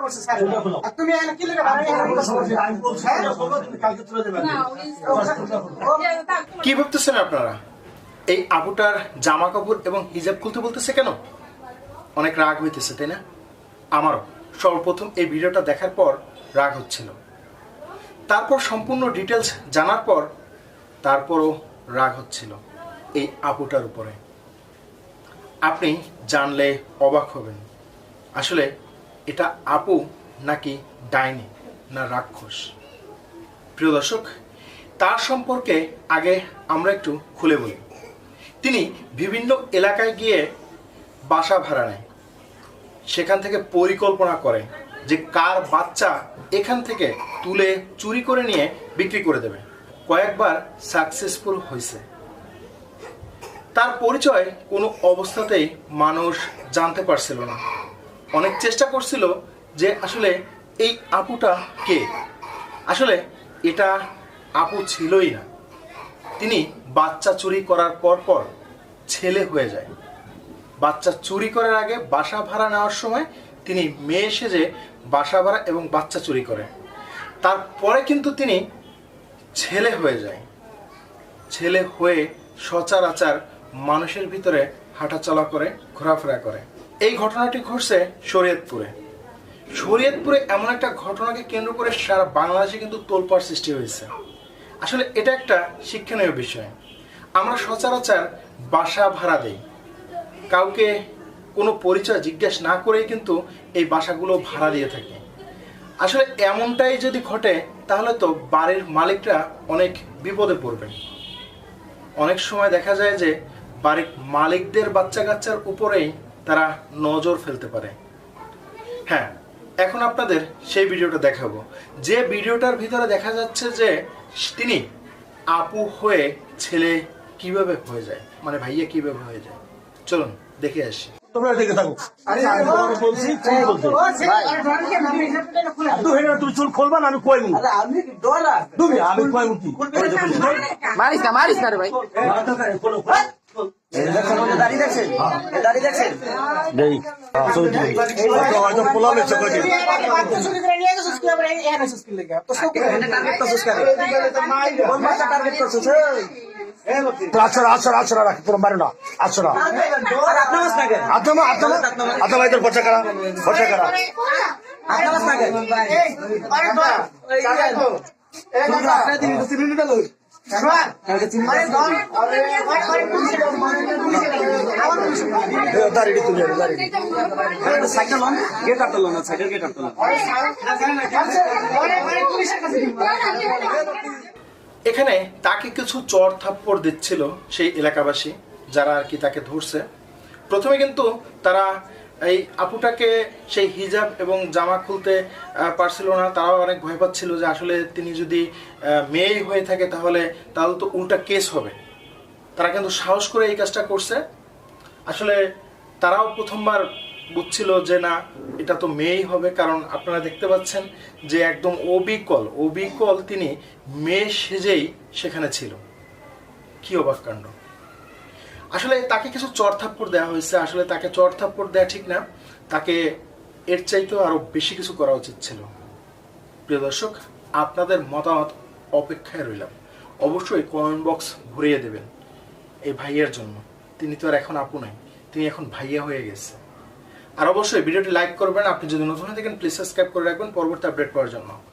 করছে স্যার। আর তুমি এখানে কি লেগে হ্যাঁ? উনি- কি ভাবতেছেন আপনারা? এই আবুটার জামা কাপড় এবং হিজাব খুলতে বলতেছে কেন? অনেক রাগ হইতেছে তাই না? আমারও। সর্বপ্রথম এই ভিডিওটা দেখার পর রাগ হচ্ছিল। তারপর সম্পূর্ণ ডিটেলস জানার পর তারপরও রাগ হচ্ছিল এই আপুটার উপরে। আপনি জানলে অবাক হবেন। আসলে এটা আপু নাকি ডাইনি না রাক্ষস? প্রিয় দর্শক, তার সম্পর্কে আগে আমরা একটু খুলে বলি। তিনি বিভিন্ন এলাকায় গিয়ে বাসা ভাড়া নেয়। সেখান থেকে পরিকল্পনা করে যে কার বাচ্চা এখান থেকে তুলে চুরি করে নিয়ে বিক্রি করে দেবে। কয়েকবার সাকসেসফুল হয়েছে। তার পরিচয় কোনো অবস্থাতেই মানুষ জানতে পারছিল না। অনেক চেষ্টা করছিল যে আসলে এই আপুটা কে? আসলে এটা আপু ছিলই না। তিনি বাচ্চা চুরি করার পর পর ছেলে হয়ে যায়। বাচ্চা চুরি করার আগে বাসা ভাড়া নেওয়ার সময় তিনি মেয়ে সেজে বাসা ভাড়া এবং বাচ্চা চুরি করে। তারপরে কিন্তু তিনি ছেলে হয়ে যায়। ছেলে হয়ে সচরাচার মানুষের ভিতরে হাঁটাচলা করে, ঘোরাফেরা করে। এই ঘটনাটি ঘটছে শরীয়তপুরে। শরীয়তপুরে এমন একটা ঘটনাকে কেন্দ্র করে সারা বাংলাদেশে কিন্তু তোলপাড় সৃষ্টি হয়েছে। আসলে এটা একটা শিক্ষণীয় বিষয়। আমরা সচরাচর বাসা ভাড়া দেই। কাউকে কোনো পরিচয় জিজ্ঞেস না করেই কিন্তু এই বাসাগুলো ভাড়া দিয়ে থাকি। আসলে এমনটাই যদি ঘটে, তাহলে তো বাড়ির মালিকরা অনেক বিপদে পড়বে। অনেক সময় দেখা যায় যে বাড়ির মালিকদের বাচ্চা কাচ্চার উপরেই তারা নজর ফেলতে পারে। হ্যাঁ এখন আপনাদের সেই ভিডিওটা দেখাবো। যে ভিডিওটার ভিতরে দেখা যাচ্ছে যে তিনি আপু হয়ে ছেলে কীভাবে হয়ে যায় মানে ভাইয়া কীভাবে হয়ে যায়। চলুন দেখে আসি। তোমরা দেখে থাকো। আমি বলছি বলছো। তুমি চুল খুলবা না আমি কই তুমি কই কি মারিস না মারিস না রে ভাই। দাঁড়িয়ে দেখছেন হয়তো হয়তো পোলা লেছে কই দিন বাচ্চা চুরি করে নিয়ে গেছিস কি আবার এই এনে সুস্কি লেগে তো সব টার্গেট করছিস কেন কোন বাচ্চা টার্গেট করছিস আচ্ছা আচ্ছা আচ্ছা রাখি তোর মারো না দাঁড়িয়ে তুলে দাঁড়িয়ে সাইকেল গেট সাইকেল গেট এখানে তাকে কিছু চর থাপ্পড় দিচ্ছিল সেই এলাকাবাসী, যারা আর কি তাকে ধরছে। প্রথমে কিন্তু তারা এই আপুটাকে সেই হিজাব এবং জামা খুলতে পারছিল না। তারাও অনেক ভয় পাচ্ছিল যে আসলে তিনি যদি মেয়ে হয়ে থাকে তাহলে তাহলে তো উল্টা কেস হবে। তারা কিন্তু সাহস করে এই কাজটা করছে। আসলে তারাও প্রথমবার বুঝছিল যে না, এটা তো মেয়েই হবে, কারণ আপনারা দেখতে পাচ্ছেন যে একদম অবিকল অবিকল তিনি মেয়ে সেজেই সেখানে ছিল। কি অবাক কাণ্ড। আসলে তাকে কিছু চর থাপ্পড় দেওয়া হয়েছে, আসলে তাকে চর থাপ্পড় দেওয়া ঠিক না, তাকে এর চাইতেও আরও বেশি কিছু করা উচিত ছিল। প্রিয় দর্শক, আপনাদের মতামত অপেক্ষায় রইলাম। অবশ্যই কমেন্ট বক্স ভরিয়ে দেবেন এই ভাইয়ের জন্য। তিনি তো আর এখন আপু নাই, তিনি এখন ভাইয়া হয়ে গেছে। আর অবশ্যই ভিডিওটি লাইক করবেন, আপনি যদি নতুন হয়ে থাকেন প্লিজ সাবস্ক্রাইব করে রাখবেন, পরবর্তী আপডেট পাওয়ার জন্য।